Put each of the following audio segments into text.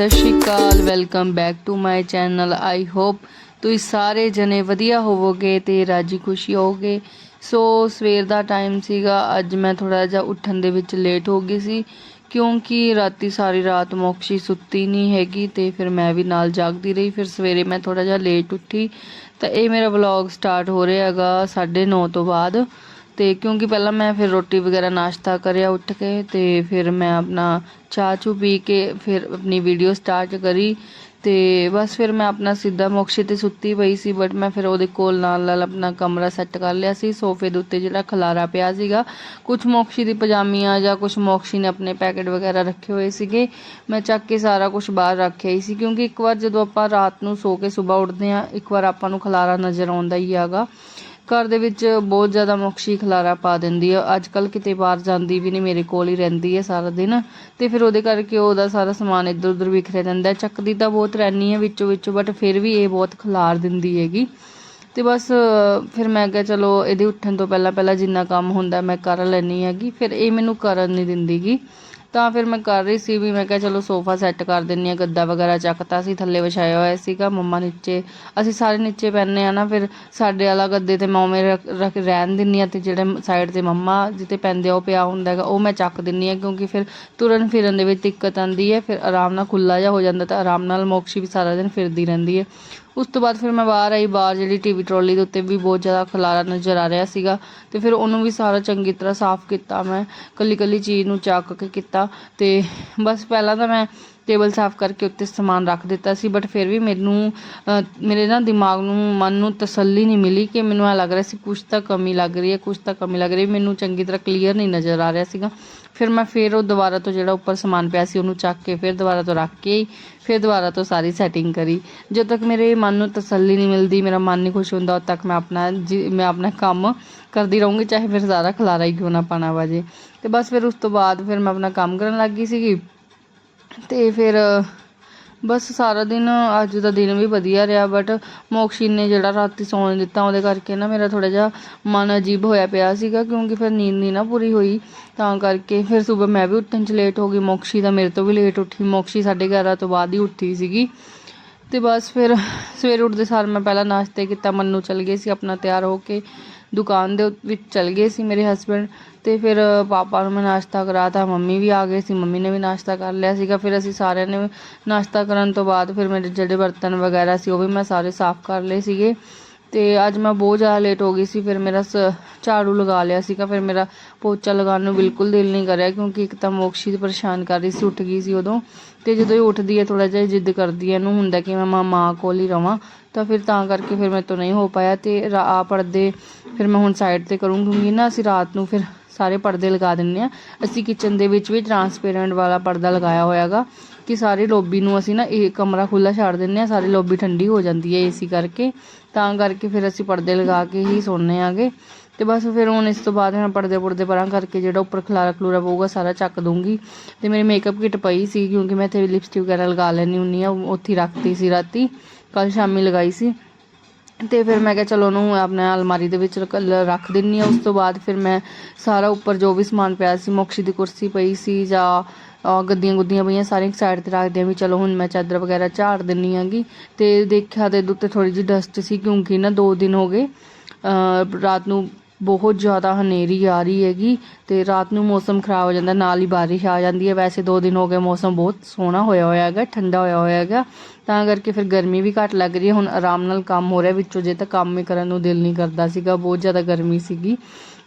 ਸਤਿ ਸ਼੍ਰੀ ਅਕਾਲ welcome back to my channel I hope ਤੁਸੀਂ ਸਾਰੇ ਜਣੇ ਵਧੀਆ ਹੋਵੋਗੇ ਤੇ ਰਾਜੀ ਖੁਸ਼ੀ ਹੋਵੋਗੇ। ਸੋ ਸਵੇਰ ਦਾ ਟਾਈਮ ਸੀਗਾ, ਅੱਜ ਮੈਂ ਥੋੜਾ ਜਿਹਾ ਉੱਠਣ ਦੇ ਵਿੱਚ ਲੇਟ ਹੋ ਗਈ ਸੀ, ਕਿਉਂਕਿ ਰਾਤੀ ਸਾਰੀ ਰਾਤ ਮੋਕਸ਼ੀ ਸੁੱਤੀ ਨਹੀਂ ਹੈਗੀ ਤੇ ਫਿਰ ਮੈਂ ਵੀ ਨਾਲ ਜਾਗਦੀ ਰਹੀ। ਫਿਰ ਸਵੇਰੇ ਮੈਂ ਥੋੜਾ ਜਿਹਾ ਲੇਟ ਉੱਠੀ। ਤਾਂ ਇਹ ਮੇਰਾ ਵਲੌਗ ਸਟਾਰਟ ਹੋ ਰਿਹਾ ਹੈਗਾ 9:30 ਤੋਂ ਬਾਅਦ। ਤੇ ਕਿਉਂਕਿ ਪਹਿਲਾਂ ਮੈਂ ਫਿਰ ਰੋਟੀ ਵਗੈਰਾ, ਨਾਸ਼ਤਾ ਕਰਿਆ ਉੱਠ ਕੇ ਤੇ ਫਿਰ ਮੈਂ ਆਪਣਾ ਚਾਹ ਚੂ ਪੀ ਕੇ ਫਿਰ ਆਪਣੀ ਵੀਡੀਓ ਸਟਾਰਟ ਕਰੀ ਤੇ ਬਸ ਫਿਰ ਮੈਂ ਆਪਣਾ ਸਿੱਧਾ ਮੋਕਸ਼ੀ ਤੇ ਸੁੱਤੀ ਪਈ ਸੀ ਬਟ ਮੈਂ ਫਿਰ ਉਹਦੇ ਕੋਲ ਨਾਲ ਨਾਲ ਆਪਣਾ ਕਮਰਾ ਸੈੱਟ ਕਰ ਲਿਆ ਸੀ, ਸੋਫੇ ਦੇ ਉੱਤੇ ਜਿਹੜਾ ਖਲਾਰਾ ਪਿਆ ਸੀਗਾ। ਕੁਝ ਮੋਕਸ਼ੀ ਦੀ ਪਜਾਮੀਆਂ ਜਾਂ ਕੁਝ ਮੋਕਸ਼ੀ ਨੇ ਆਪਣੇ ਪੈਕੇਟ ਵਗੈਰਾ ਰੱਖੇ ਹੋਏ ਸੀਗੇ। ਮੈਂ ਚੱਕ ਕੇ ਸਾਰਾ ਕੁਝ ਬਾਹਰ ਰੱਖਿਆ ਹੀ ਸੀ, ਕਿਉਂਕਿ ਇੱਕ ਵਾਰ ਜਦੋਂ ਆਪਾਂ ਰਾਤ ਨੂੰ ਸੋ ਕੇ ਸਵੇਰ ਉੱਠਦੇ ਆ ਇੱਕ ਵਾਰ ਆਪਾਂ ਨੂੰ ਖਲਾਰਾ ਨਜ਼ਰ ਆਉਂਦਾ ਹੀ ਹੈਗਾ। ਘਰ ਦੇ ਵਿੱਚ ਬਹੁਤ ਜ਼ਿਆਦਾ ਮੋਕਸ਼ੀ ਖਲਾਰਾ ਪਾ ਦਿੰਦੀ ਆ। ਅੱਜ ਕੱਲ ਕਿਤੇ ਬਾਹਰ ਜਾਂਦੀ ਵੀ ਨਹੀਂ, ਮੇਰੇ ਕੋਲ ਹੀ ਰਹਿੰਦੀ ਹੈ ਸਾਰਾ ਦਿਨ। ਤੇ ਫਿਰ ਉਹਦੇ ਕਰਕੇ ਉਹਦਾ ਸਾਰਾ ਸਮਾਨ ਇੱਧਰ ਉੱਧਰ ਵਿਖਰਿਆ ਰਹਿੰਦਾ ਚੱਕਦੀ ਤਾਂ ਬਹੁਤ ਰਹਿਣੀ ਹੈ ਵਿੱਚੋਂ ਵਿੱਚੋਂ ਬਟ ਫਿਰ ਵੀ ਇਹ ਬਹੁਤ ਖਲਾਰ ਦਿੰਦੀ ਹੈਗੀ। ਤੇ ਬਸ, ਫਿਰ ਮੈਂ ਕਿਹਾ ਚਲੋ ਇਹਦੇ ਉੱਠਣ ਤੋਂ ਪਹਿਲਾਂ ਪਹਿਲਾਂ ਜਿੰਨਾ ਕੰਮ ਹੁੰਦਾ ਮੈਂ ਕਰ ਲੈਣੀ ਹੈਗੀ। ਫਿਰ ਇਹ ਮੈਨੂੰ ਕਰਨ ਨਹੀਂ ਦਿੰਦੀਗੀ ਤਾਂ ਫਿਰ ਮੈਂ ਕਰ ਰਹੀ ਸੀ ਵੀ ਮੈਂ ਕਿਹਾ ਚਲੋ ਸੋਫਾ ਸੈੱਟ ਕਰ ਦਿੰਨੀ ਆ ਗੱਦਾ ਵਗੈਰਾ ਚੱਕਤਾ ਸੀ, ਥੱਲੇ ਵਿਛਾਇਆ ਹੋਇਆ ਸੀਗਾ, ਮੰਮਾ ਨੀਚੇ, ਅਸੀਂ ਸਾਰੇ ਨੀਚੇ ਪੈਨੇ ਆ ਨਾ, ਫਿਰ ਸਾਡੇ ਵਾਲਾ ਗੱਦੇ ਤੇ ਮੈਂ ਉਵੇਂ ਰੱਖ ਰਹਿਣ ਦਿੰਨੀ ਆ ਤੇ ਜਿਹੜੇ ਸਾਈਡ ਤੇ ਮੰਮਾ ਜਿੱਤੇ ਪੈਂਦੇ ਆ, ਉਹ ਪਿਆ ਹੁੰਦਾ ਹੈਗਾ, ਉਹ ਮੈਂ ਚੱਕ ਦਿੰਨੀ ਆ ਕਿਉਂਕਿ ਫਿਰ ਤੁਰਨ ਫਿਰਨ ਦੇ ਵਿੱਚ ਦਿੱਕਤ ਆਉਂਦੀ ਹੈ, ਫਿਰ ਆਰਾਮ ਨਾਲ ਖੁੱਲਾ ਜਿਹਾ ਹੋ ਜਾਂਦਾ ਤਾਂ ਆਰਾਮ ਨਾਲ ਮੋਕਸ਼ੀ ਵੀ ਸਾਰਾ ਦਿਨ ਫਿਰਦੀ ਰਹਿੰਦੀ ਹੈ। ਉਸ ਤੋਂ ਬਾਅਦ ਫਿਰ ਮੈਂ ਬਾਹਰ ਆਈ, ਬਾਹਰ ਜਿਹੜੀ ਟੀਵੀ ਟਰੋਲੀ ਦੇ ਉੱਤੇ ਵੀ ਬਹੁਤ ਜ਼ਿਆਦਾ ਖਲਾਰਾ ਨਜ਼ਰ ਆ ਰਿਹਾ ਸੀਗਾ ਤੇ ਫਿਰ ਉਹਨੂੰ ਵੀ ਸਾਰਾ ਚੰਗੀ ਤਰ੍ਹਾਂ ਸਾਫ਼ ਕੀਤਾ ਮੈਂ ਕੱਲੀ ਕੱਲੀ ਚੀਜ਼ ਨੂੰ ਚੱਕ ਕੇ ਕੀਤਾ ਤੇ ਬਸ ਪਹਿਲਾਂ ਤਾਂ ਮੈਂ ਟੇਬਲ ਸਾਫ਼ ਕਰਕੇ ਉੱਤੇ ਸਮਾਨ ਰੱਖ ਦਿੱਤਾ ਸੀ ਬਟ ਫਿਰ ਵੀ ਮੈਨੂੰ ਮੇਰੇ ਨਾ ਦਿਮਾਗ ਨੂੰ, ਮਨ ਨੂੰ ਤਸੱਲੀ ਨਹੀਂ ਮਿਲੀ ਕਿ ਮੈਨੂੰ ਐ ਲੱਗ ਰਿਹਾ ਸੀ ਕੁਛ ਤਾਂ ਕਮੀ ਲੱਗ ਰਹੀ ਹੈ, ਕੁਛ ਤਾਂ ਕਮੀ ਲੱਗ ਰਹੀ ਮੈਨੂੰ ਚੰਗੀ ਤਰ੍ਹਾਂ ਕਲੀਅਰ ਨਹੀਂ ਨਜ਼ਰ ਆ ਰਿਹਾ ਸੀਗਾ। ਫਿਰ ਮੈਂ ਫਿਰ ਉਹ ਦੁਬਾਰਾ ਤੋਂ ਜਿਹੜਾ ਉੱਪਰ ਸਮਾਨ ਪਿਆ ਸੀ ਉਹਨੂੰ ਚੱਕ ਕੇ ਫਿਰ ਦੁਬਾਰਾ ਤੋਂ ਰੱਖ ਕੇ, ਫਿਰ ਦੁਬਾਰਾ ਤੋਂ ਸਾਰੀ ਸੈਟਿੰਗ ਕਰੀ। ਜਦ ਤੱਕ ਮੇਰੇ ਮਨ ਨੂੰ ਤਸੱਲੀ ਨਹੀਂ ਮਿਲਦੀ, ਮੇਰਾ ਮਨ ਨਹੀਂ ਖੁਸ਼ ਹੁੰਦਾ, ਉਦ ਤੱਕ ਮੈਂ ਆਪਣਾ ਜੀ, ਮੈਂ ਆਪਣਾ ਕੰਮ ਕਰਦੀ ਰਹੂੰਗੀ, ਚਾਹੇ ਫਿਰ ਸਾਰਾ ਖਲਾਰਾ ਹੀ ਕਿਉਂ ਨਾ ਪਾਣਾ ਵਾਜੇ। ਤੇ ਬਸ ਫਿਰ ਉਸ ਤੋਂ ਬਾਅਦ ਫਿਰ ਮੈਂ ਆਪਣਾ ਕੰਮ ਕਰਨ ਲੱਗ ਗਈ ਸੀਗੀ। ਤੇ ਫਿਰ, ਬਸ ਸਾਰਾ ਦਿਨ ਅੱਜ ਦਾ ਦਿਨ ਵੀ ਵਧੀਆ ਰਿਹਾ ਬਟ ਮੋਕਸ਼ੀ ਨੇ ਜਿਹੜਾ ਰਾਤੀ ਸੌਣ ਦਿੱਤਾ ਉਹਦੇ ਕਰਕੇ ਨਾ ਮੇਰਾ ਥੋੜਾ ਜਿਹਾ ਮਨ ਅਜੀਬ ਹੋਇਆ ਪਿਆ ਸੀਗਾ, ਕਿਉਂਕਿ ਫਿਰ ਨੀਂਦ ਨਹੀਂ ਨਾ ਪੂਰੀ ਹੋਈ। ਤਾਂ ਕਰਕੇ ਫਿਰ ਸਵੇਰ ਮੈਂ ਵੀ ਉੱਠਣ 'ਚ ਲੇਟ ਹੋ ਗਈ, ਮੋਕਸ਼ੀ ਦਾ ਮੇਰੇ ਤੋਂ ਵੀ ਲੇਟ ਉੱਠੀ, ਮੋਕਸ਼ੀ 11:30 ਤੋਂ ਬਾਅਦ ਹੀ ਉੱਠੀ ਸੀਗੀ। ਤੇ ਬਸ ਫਿਰ ਸਵੇਰ ਉੱਠਦੇ ਸਾਰ ਮੈਂ ਪਹਿਲਾਂ ਨਾਸ਼ਤੇ ਕੀਤਾ, ਮੰਨੂ ਚਲ ਗਏ ਸੀ ਆਪਣਾ ਤਿਆਰ ਹੋ ਕੇ। ਦੁਕਾਨ ਦੇ ਵਿੱਚ ਚਲ ਗਏ ਸੀ ਮੇਰੇ ਹਸਬੰਡ ਤੇ ਫਿਰ ਪਾਪਾ ਨੂੰ ਮੈਂ ਨਾਸ਼ਤਾ ਕਰਾਤਾ, ਮੰਮੀ ਵੀ ਆ ਗਏ ਸੀ, ਮੰਮੀ ਨੇ ਵੀ ਨਾਸ਼ਤਾ ਕਰ ਲਿਆ ਸੀਗਾ। ਫਿਰ ਅਸੀਂ ਸਾਰਿਆਂ ਨੇ ਨਾਸ਼ਤਾ ਕਰਨ ਤੋਂ ਬਾਅਦ ਫਿਰ ਮੇਰੇ ਜਿਹੜੇ ਬਰਤਨ ਵਗੈਰਾ ਸੀ ਉਹ ਵੀ ਮੈਂ ਸਾਰੇ ਸਾਫ਼ ਕਰ ਲਏ ਸੀਗੇ। ਤੇ ਅੱਜ ਮੈਂ ਬਹੁਤ ਜ਼ਿਆਦਾ ਲੇਟ ਹੋ ਗਈ ਸੀ, ਫਿਰ ਮੇਰਾ ਸ- ਝਾੜੂ ਲਗਾ ਲਿਆ ਸੀਗਾ, ਫਿਰ ਮੇਰਾ ਪੋਚਾ ਲਗਾਉਣ ਨੂੰ ਬਿਲਕੁਲ ਦਿਲ ਨਹੀਂ ਕਰਿਆ ਕਿਉਂਕਿ ਇੱਕ ਤਾਂ ਮੋਕਸ਼ੀ ਪਰੇਸ਼ਾਨ ਕਰ ਰਹੀ ਸੀ, ਉੱਠ ਗਈ ਸੀ ਉਦੋਂ ਤੇ ਜਦੋਂ ਇਹ ਉੱਠਦੀ ਹੈ ਥੋੜਾ ਜਿਹਾ ਜਿੱਦ ਕਰਦੀ ਹੈ, ਇਹਨੂੰ ਹੁੰਦਾ ਕਿ ਮੈਂ ਮਾਂ ਮਾਂ ਕੋਲ ਹੀ ਰਵਾਂ, ਤਾਂ ਫਿਰ ਤਾਂ ਕਰਕੇ ਫਿਰ ਮੇਰੇ ਤੋਂ ਨਹੀਂ ਹੋ ਪਾਇਆ ਤੇ ਰਾ- ਆ ਪਰਦੇ ਫਿਰ ਮੈਂ ਹੁਣ ਸਾਈਡ ਤੇ ਕਰੂੰਗੀ ਨਾ, ਅਸੀਂ ਰਾਤ ਨੂੰ ਫਿਰ ਸਾਰੇ ਪਰਦੇ ਲਗਾ ਦਿੰਨੇ ਆ ਅਸੀਂ ਕਿਚਨ ਦੇ ਵਿੱਚ ਵੀ ਟਰਾਂਸਪੇਰੈਂਟ ਵਾਲਾ ਪਰਦਾ ਲਗਾਇਆ ਹੋਇਆਗਾ ਕਿ ਸਾਰੇ ਲੌਬੀ ਨੂੰ ਅਸੀਂ ਨਾ ਇਹ ਕਮਰਾ ਖੁੱਲਾ ਛੱਡ ਦਿੰਨੇ ਆ ਸਾਰੀ ਲੌਬੀ ਠੰਡੀ ਹੋ ਜਾਂਦੀ ਹੈ ਏਸੀ ਕਰਕੇ। ਤਾਂ ਕਰਕੇ ਫਿਰ ਅਸੀਂ ਪਰਦੇ ਲਗਾ ਕੇ ਹੀ ਸੌਂਦੇ ਆਗੇ ਤੇ ਬਸ ਫਿਰ ਹੁਣ ਇਸ ਤੋਂ ਬਾਅਦ ਮੈਂ ਪਰਦੇ ਪੁਰਦੇ ਪਰਾਂ ਕਰਕੇ ਜਿਹੜਾ ਉੱਪਰ ਖਲਾਰਾ ਖਲੂਰਾ ਪਊਗਾ, ਸਾਰਾ ਚੱਕ ਦੂੰਗੀ। ਤੇ ਮੇਰੀ ਮੇਕਅਪ ਕਿਟ ਪਈ ਸੀ, ਕਿਉਂਕਿ ਮੈਂ ਇੱਥੇ ਲਿਪਸਟਿਕ ਵਗੈਰਾ ਲਗਾ ਲੈਣੀ ਹੁੰਨੀ ਆ ਉੱਥੇ ਹੀ ਰੱਖਤੀ ਸੀ ਰਾਤੀ। ਕੱਲ ਸ਼ਾਮੀ ਲਗਾਈ ਸੀ। ਤੇ ਫਿਰ ਮੈਂ ਕਿਹਾ ਚਲੋ ਉਹਨੂੰ ਆਪਣਾ ਅਲਮਾਰੀ ਦੇ ਵਿੱਚ ਰਖ- ਰੱਖ ਦਿੰਨੀ ਆ ਉਸ ਤੋਂ ਬਾਅਦ ਫਿਰ ਮੈਂ ਸਾਰਾ ਉੱਪਰ ਜੋ ਵੀ ਸਮਾਨ ਪਿਆ ਸੀ, ਮੋਕਸ਼ੀ ਦੀ ਕੁਰਸੀ ਪਈ ਸੀ ਜਾਂ ਗੱਦੀਆਂ ਗੁੱਦੀਆਂ ਪਈਆਂ ਸਾਰੀਆਂ ਸਾਈਡ ਤੇ ਰੱਖਦੇ ਆ ਵੀ ਚਲੋ ਹੁਣ ਮੈਂ ਚਾਦਰ ਵਗੈਰਾ ਝਾੜ ਦਿੰਨੀ ਆਂਗੀ। ਤੇ ਦੇਖਿਆ ਤੇ ਇਹਦੇ ਉੱਤੇ ਥੋੜੀ ਜਿਹੀ ਡਸਟ ਸੀ ਕਿਉਂਕਿ ਨਾ 2 ਦਿਨ ਹੋ ਗਏ। ਰਾਤ ਨੂੰ ਬਹੁਤ ਜ਼ਿਆਦਾ ਹਨੇਰੀ ਆ ਰਹੀ ਹੈਗੀ ਤੇ ਰਾਤ ਨੂੰ ਮੌਸਮ ਖਰਾਬ ਹੋ ਜਾਂਦਾ, ਨਾਲ ਹੀ ਬਾਰਿਸ਼ ਆ ਜਾਂਦੀ ਹੈ। ਵੈਸੇ 2 ਦਿਨ ਹੋ ਗਏ ਮੌਸਮ ਬਹੁਤ ਸੋਹਣਾ ਹੋਇਆ ਹੋਇਆ ਹੈਗਾ, ਠੰਡਾ ਹੋਇਆ ਹੋਇਆ ਹੈਗਾ। ਤਾਂ ਕਰਕੇ ਫਿਰ ਗਰਮੀ ਵੀ ਘੱਟ ਲੱਗ ਰਹੀ ਹੈ। ਹੁਣ ਆਰਾਮ ਨਾਲ ਕੰਮ ਹੋ ਰਿਹਾ, ਵਿੱਚੋਂ ਜੇ ਤਾਂ ਕੰਮ ਹੀ ਕਰਨ ਨੂੰ ਦਿਲ ਨਹੀਂ ਕਰਦਾ ਸੀਗਾ, ਬਹੁਤ ਜ਼ਿਆਦਾ ਗਰਮੀ ਸੀਗੀ।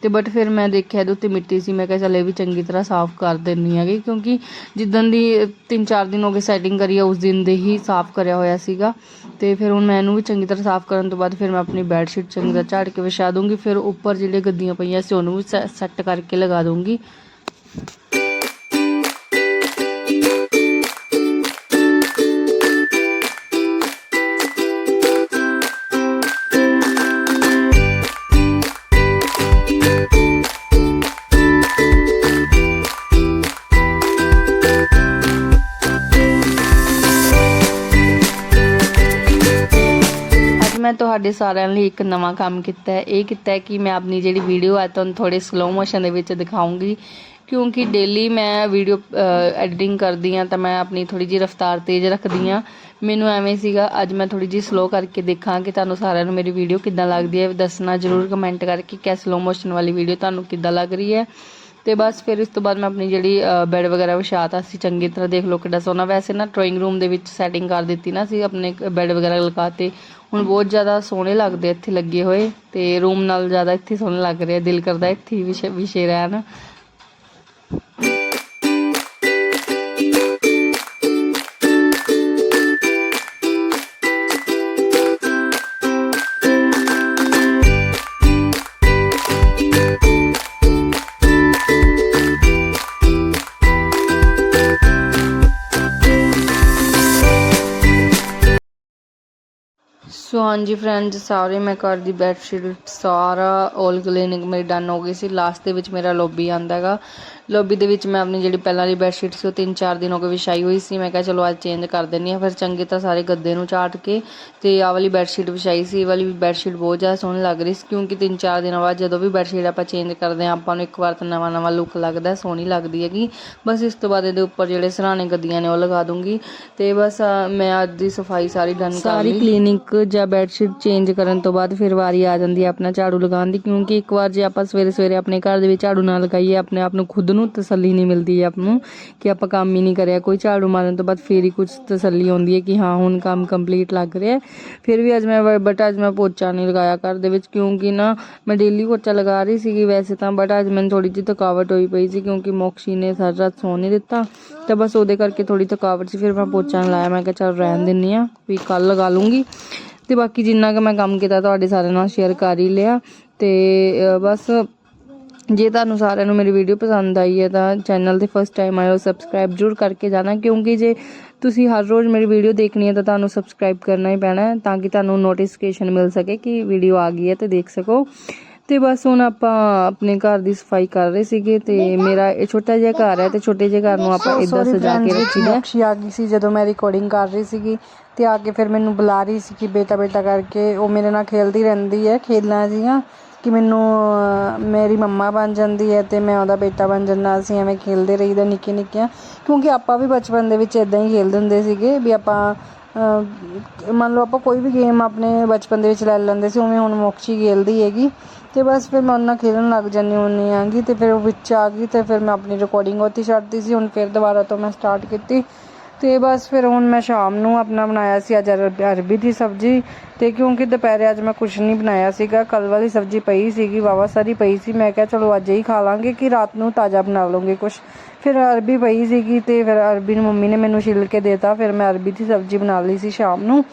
ਤੇ ਬਟ ਫਿਰ ਮੈਂ ਦੇਖਿਆ ਇਹਦੇ ਉੱਤੇ ਮਿੱਟੀ ਸੀ, ਮੈਂ ਕਿਹਾ ਚੱਲ ਇਹ ਵੀ ਚੰਗੀ ਤਰ੍ਹਾਂ ਸਾਫ਼ ਕਰ ਦਿੰਨੀ ਹੈਗੀ ਕਿਉਂਕਿ ਜਿੱਦਣ ਦੀ 3-4 ਦਿਨ ਹੋ ਗਏ ਸੈਟਿੰਗ ਕਰੀ ਆ, ਉਸ ਦਿਨ ਦੇ ਹੀ ਸਾਫ਼ ਕਰਿਆ ਹੋਇਆ ਸੀਗਾ। ਤੇ ਫਿਰ ਹੁਣ ਮੈਂ ਇਹਨੂੰ ਵੀ ਚੰਗੀ ਤਰ੍ਹਾਂ ਸਾਫ਼ ਕਰਨ ਤੋਂ ਬਾਅਦ ਫਿਰ ਮੈਂ ਆਪਣੀ ਬੈੱਡ ਸ਼ੀਟ ਚੰਗੀ ਤਰ੍ਹਾਂ ਝਾੜ ਕੇ ਵਿਛਾ ਦੂੰਗੀ ਫਿਰ ਉੱਪਰ ਜਿਹੜੇ ਗੱਦੀਆਂ ਪਈਆਂ ਸੀ ਉਹਨੂੰ ਵੀ ਸੈੱਟ ਕਰਕੇ ਲਗਾ ਦੂੰਗੀ ਤੁਹਾਡੇ ਸਾਰਿਆਂ ਲਈ ਇੱਕ ਨਵਾਂ ਕੰਮ ਕੀਤਾ ਹੈ। ਇਹ ਕੀਤਾ ਹੈ ਕਿ ਮੈਂ ਆਪਣੀ ਜਿਹੜੀ ਵੀਡੀਓ ਹੈ, ਤੁਹਾਨੂੰ ਥੋੜੇ ਸਲੋ ਮੋਸ਼ਨ ਦੇ ਵਿੱਚ ਦਿਖਾਉਂਗੀ। ਕਿਉਂਕਿ ਡੇਲੀ ਮੈਂ ਵੀਡੀਓ ਐਡੀਟਿੰਗ ਕਰਦੀ ਆ ਤਾਂ ਮੈਂ ਆਪਣੀ ਥੋੜੀ ਜਿਹੀ ਰਫ਼ਤਾਰ ਤੇਜ਼ ਰੱਖਦੀ ਆ ਮੈਨੂੰ ਐਵੇਂ ਸੀਗਾ, ਅੱਜ ਮੈਂ ਥੋੜੀ ਜਿਹੀ ਸਲੋ ਕਰਕੇ ਦੇਖਾਂ ਕਿ ਤੁਹਾਨੂੰ ਸਾਰਿਆਂ ਨੂੰ ਮੇਰੀ ਵੀਡੀਓ ਕਿੱਦਾਂ ਲੱਗਦੀ ਹੈ। ਦੱਸਣਾ ਜ਼ਰੂਰ ਕਮੈਂਟ ਕਰਕੇ ਕਿ ਸਲੋ ਮੋਸ਼ਨ ਵਾਲੀ ਵੀਡੀਓ ਤੁਹਾਨੂੰ ਕਿੱਦਾਂ ਲੱਗ ਰਹੀ ਹੈ। ਤੇ ਬਸ ਫਿਰ ਇਸ ਤੋਂ ਬਾਅਦ ਮੈਂ ਆਪਣੀ ਜਿਹੜੀ ਬੈੱਡ ਵਗੈਰਾ ਵਿਛਾਤਾ ਸੀ, ਚੰਗੀ ਤਰ੍ਹਾਂ ਦੇਖ ਲਓ ਕਿੱਡਾ ਸੋਹਣਾ। ਵੈਸੇ ਨਾ ਡਰਾਇੰਗ ਰੂਮ ਦੇ ਵਿੱਚ ਸੈਟਿੰਗ ਕਰ ਦਿੱਤੀ ਨਾ ਸੀ ਆਪਣੇ ਬੈੱਡ ਵਗੈਰਾ ਲਗਾਤੇ। ਹੁਣ ਬਹੁਤ ਜ਼ਿਆਦਾ ਸੋਹਣੇ ਲੱਗਦੇ ਇੱਥੇ ਲੱਗੇ ਹੋਏ ਤੇ ਰੂਮ ਨਾਲ ਜ਼ਿਆਦਾ ਇੱਥੇ ਸੋਹਣੇ ਲੱਗ ਰਿਹਾ ਦਿਲ ਕਰਦਾ ਇੱਥੇ ਹੀ ਵਿਸ਼ੇ ਵਿਛੇ ਰਹਿਣ। ਹਾਂਜੀ ਫਰੈਂਡਸ ਸਾਰੇ ਮੈਂ ਘਰ ਦੀ ਬੈੱਡਸ਼ੀਟ ਸਾਰਾ 올 ਕਲੀਨਿੰਗ ਮੇਰੀ ਡਨ ਹੋ ਗਈ ਸੀ। ਲਾਸਟ ਦੇ ਵਿੱਚ ਮੇਰਾ ਲੋਬੀ ਆਂਦਾ ਹੈਗਾ। ਲੌਬੀ ਦੇ ਵਿੱਚ ਮੈਂ ਆਪਣੀ ਜਿਹੜੀ ਪਹਿਲਾਂ ਵਾਲੀ ਬੈੱਡ ਸ਼ੀਟ ਸੀ ਉਹ 3-4 ਦਿਨ ਹੋ ਗਏ ਵਿਛਾਈ ਹੋਈ ਸੀ। ਮੈਂ ਕਿਹਾ ਚਲੋ ਅੱਜ ਚੇਂਜ ਕਰ ਦਿੰਨੀ ਆ ਫਿਰ ਚੰਗੇ ਤਾਂ ਸਾਰੇ ਗੱਦੇ ਨੂੰ ਝਾਟ ਕੇ ਤੇ ਆਹ ਵਾਲੀ ਬੈੱਡ ਸ਼ੀਟ ਵਿਛਾਈ ਸੀ। ਇਹ ਵਾਲੀ ਬੈੱਡ ਸ਼ੀਟ ਬਹੁਤ ਜ਼ਿਆਦਾ ਸੋਹਣੀ ਲੱਗ ਰਹੀ ਸੀ ਕਿਉਂਕਿ 3-4 ਦਿਨਾਂ ਬਾਅਦ ਜਦੋਂ ਵੀ ਬੈੱਡ ਸ਼ੀਟ ਆਪਾਂ ਚੇਂਜ ਕਰਦੇ ਆ ਆਪਾਂ ਨੂੰ ਇੱਕ ਵਾਰ ਤਾਂ ਨਵਾਂ ਨਵਾਂ ਲੁੱਕ ਲੱਗਦਾ ਸੋਹਣੀ ਲੱਗਦੀ ਹੈਗੀ। ਬਸ ਇਸ ਤੋਂ ਬਾਅਦ ਇਹਦੇ ਉੱਪਰ ਜਿਹੜੇ ਸਰਾਣੇ ਗੱਦੀਆਂ ਨੇ ਉਹ ਲਗਾ ਦੂੰਗੀ। ਤੇ ਬਸ ਮੈਂ ਅੱਜ ਦੀ ਸਫ਼ਾਈ ਸਾਰੀ ਡਨ ਕਰ ਲਈ। ਸਾਰੀ ਕਲੀਨਿਕ ਜਾਂ ਬੈੱਡ ਸ਼ੀਟ ਚੇਂਜ ਕਰਨ ਤੋਂ ਬਾਅਦ ਫਿਰ ਵਾਰੀ ਆ ਜਾਂਦੀ ਹੈ ਆਪਣਾ ਝਾੜੂ ਲਗਾਉਣ ਦੀ ਕਿਉਂਕਿ ਇੱਕ ਵਾਰ ਜੇ ਆਪਾਂ ਸਵੇਰੇ ਸਵੇਰੇ ਆਪਣੇ ਘਰ ਦੇ ਵਿੱਚ ਝਾੜੂ ਨਾ ਲਗਾਈਏ ਆਪਣੇ ਆਪ ਨੂੰ ਖੁਦ ਨੂੰ ਤਸੱਲੀ ਨਹੀਂ ਮਿਲਦੀ ਹੈ ਆਪ ਨੂੰ ਕਿ ਆਪਾਂ ਕੰਮ ਹੀ ਨਹੀਂ ਕਰਿਆ। ਕੋਈ ਝਾੜੂ ਮਾਰਨ ਤੋਂ ਬਾਅਦ ਫੇਰ ਹੀ ਕੁਝ ਤਸੱਲੀ ਆਉਂਦੀ ਹੈ ਕਿ ਹਾਂ, ਹੁਣ ਕੰਮ ਕੰਪਲੀਟ ਲੱਗ ਰਿਹਾ ਫਿਰ ਵੀ ਅੱਜ ਮੈਂ ਬਟ ਅੱਜ ਮੈਂ ਪੋਚਾ ਨਹੀਂ ਲਗਾਇਆ ਘਰ ਦੇ ਵਿੱਚ ਕਿਉਂਕਿ ਨਾ ਮੈਂ ਡੇਲੀ ਪੋਚਾ ਲਗਾ ਰਹੀ ਸੀਗੀ ਵੈਸੇ ਤਾਂ ਬਟ ਅੱਜ ਮੈਨੂੰ ਥੋੜੀ ਜਿਹੀ ਥਕਾਵਟ ਹੋਈ ਪਈ ਸੀ ਕਿਉਂਕਿ ਮੋਕਸ਼ੀ ਨੇ ਸਾਰੀ ਰਾਤ ਸੌਂ ਨਹੀਂ ਦਿੱਤਾ। ਤਾਂ ਬਸ ਉਹਦੇ ਕਰਕੇ ਥੋੜੀ ਥਕਾਵਟ ਸੀ, ਫਿਰ ਮੈਂ ਪੋਚਾ ਨਹੀਂ ਲਾਇਆ। ਮੈਂ ਕਿਹਾ ਚੱਲ ਰਹਿਣ ਦਿੰਨੀ ਆ ਵੀ ਕੱਲ ਲਗਾ ਲੂੰਗੀ। ਤੇ ਬਾਕੀ ਜਿੰਨਾ ਕਿ ਮੈਂ ਕੰਮ ਕੀਤਾ, ਤੁਹਾਡੇ ਸਾਰਿਆਂ ਨਾਲ ਸ਼ੇਅਰ ਕਰ ਹੀ ਲਿਆ। ਤੇ ਬਸ ਜੇ ਤੁਹਾਨੂੰ ਸਾਰਿਆਂ ਨੂੰ ਮੇਰੀ ਵੀਡੀਓ ਪਸੰਦ ਆਈ ਹੈ ਤਾਂ ਚੈਨਲ ਤੇ ਫਸਟ ਟਾਈਮ ਹੋ ਸਬਸਕ੍ਰਾਈਬ ਜ਼ਰੂਰ ਕਰਕੇ ਜਾਣਾ ਕਿਉਂਕਿ ਜੇ ਤੁਸੀਂ ਹਰ ਰੋਜ਼ ਮੇਰੀ ਵੀਡੀਓ ਦੇਖਣੀ ਹੈ ਤਾਂ ਤੁਹਾਨੂੰ ਸਬਸਕ੍ਰਾਈਬ ਕਰਨਾ ਹੀ ਪੈਣਾ ਹੈ ਤਾਂ ਕਿ ਤੁਹਾਨੂੰ ਨੋਟੀਫਿਕੇਸ਼ਨ ਮਿਲ ਸਕੇ ਕਿ ਵੀਡੀਓ ਆ ਗਈ ਹੈ ਤੇ ਦੇਖ ਸਕੋ। ਤੇ ਬਸ ਹੁਣ ਆਪਾਂ ਆਪਣੇ ਘਰ ਦੀ ਸਫ਼ਾਈ ਕਰ ਰਹੇ ਸੀਗੇ ਤੇ ਮੇਰਾ ਇਹ ਛੋਟਾ ਜਿਹਾ ਘਰ ਹੈ ਤੇ ਛੋਟੇ ਜਿਹੇ ਘਰ ਨੂੰ ਆਪਾਂ ਇਦਾਂ ਸਜਾ ਕੇ ਰੱਖੀਦਾ ਨਕਸ਼ੀ ਆ ਗਈ ਸੀ ਜਦੋਂ ਮੈਂ ਰਿਕਾਰਡਿੰਗ ਕਰ ਰਹੀ ਸੀਗੀ ਤੇ ਆ ਕੇ ਫਿਰ ਮੈਨੂੰ ਬੁਲਾ ਰਹੀ ਸੀ ਕਿ ਬੇਟਾ ਬੇਟਾ ਕਰਕੇ ਉਹ ਮੇਰੇ ਨਾਲ ਖੇਲਦੀ ਰਹਿੰਦੀ ਹੈ ਖੇਲਾਂ ਜੀਆਂ। ਕਿ ਮੈਨੂੰ ਮੇਰੀ ਮੰਮਾ ਬਣ ਜਾਂਦੀ ਹੈ ਅਤੇ ਮੈਂ ਉਹਦਾ ਬੇਟਾ ਬਣ ਜਾਂਦਾ। ਅਸੀਂ ਐਵੇਂ ਖੇਲਦੇ ਰਹੀਦਾ ਨਿੱਕੇ ਨਿੱਕੀਆਂ ਕਿਉਂਕਿ ਆਪਾਂ ਵੀ ਬਚਪਨ ਦੇ ਵਿੱਚ ਇੱਦਾਂ ਹੀ ਖੇਲਦੇ ਹੁੰਦੇ ਸੀਗੇ ਵੀ ਆਪਾਂ ਮੰਨ ਲਓ ਆਪਾਂ ਕੋਈ ਵੀ ਗੇਮ ਆਪਣੇ ਬਚਪਨ ਦੇ ਵਿੱਚ ਲੈ ਲੈਂਦੇ ਸੀ, ਉਵੇਂ ਹੁਣ ਮੋਕਸ਼ੀ ਖੇਲਦੀ ਹੈਗੀ। ਤੇ ਬਸ ਫਿਰ ਮੈਂ ਉਹਨਾਂ ਨਾਲ ਖੇਲਣ ਲੱਗ ਜਾਂਦੀ ਹੁੰਦੀ ਆਂਗੀ ਤੇ ਫਿਰ ਉਹ ਵਿੱਚ ਆ ਗਈ ਤੇ ਫਿਰ ਮੈਂ ਆਪਣੀ ਰਿਕਾਰਡਿੰਗ ਉੱਥੇ ਛੱਡਦੀ ਸੀ। ਹੁਣ ਫਿਰ ਦੁਬਾਰਾ ਤੋਂ ਮੈਂ ਸਟਾਰਟ ਕੀਤੀ। ਤੇ ਬਸ ਫਿਰ ਹੁਣ ਮੈਂ ਸ਼ਾਮ ਨੂੰ ਆਪਣਾ ਬਣਾਇਆ ਸੀ ਅੱਜ ਅਰਬ- ਅਰਬੀ ਦੀ ਸਬਜ਼ੀ ਤੇ ਕਿਉਂਕਿ ਦੁਪਹਿਰੇ ਅੱਜ ਮੈਂ ਕੁਝ ਨਹੀਂ ਬਣਾਇਆ ਸੀਗਾ ਕੱਲ ਵਾਲੀ ਸਬਜ਼ੀ ਪਈ ਸੀਗੀ ਵਾਵਾ ਸਾਰੀ ਪਈ ਸੀ। ਮੈਂ ਕਿਹਾ ਚਲੋ ਅੱਜ ਹੀ ਖਾ ਲਾਂਗੇ ਕਿ ਰਾਤ ਨੂੰ ਤਾਜ਼ਾ ਬਣਾ ਲਵਾਂਗੇ ਕੁਝ ਫਿਰ ਅਰਬੀ ਪਈ ਸੀਗੀ ਤੇ ਫਿਰ ਅਰਬੀ ਨੂੰ ਮੰਮੀ ਨੇ ਮੈਨੂੰ ਛਿੱਲ ਕੇ ਦੇਤਾ, ਫਿਰ ਮੈਂ ਅਰਬੀ ਦੀ ਸਬਜ਼ੀ ਬਣਾ ਲਈ ਸੀ ਸ਼ਾਮ ਨੂੰ।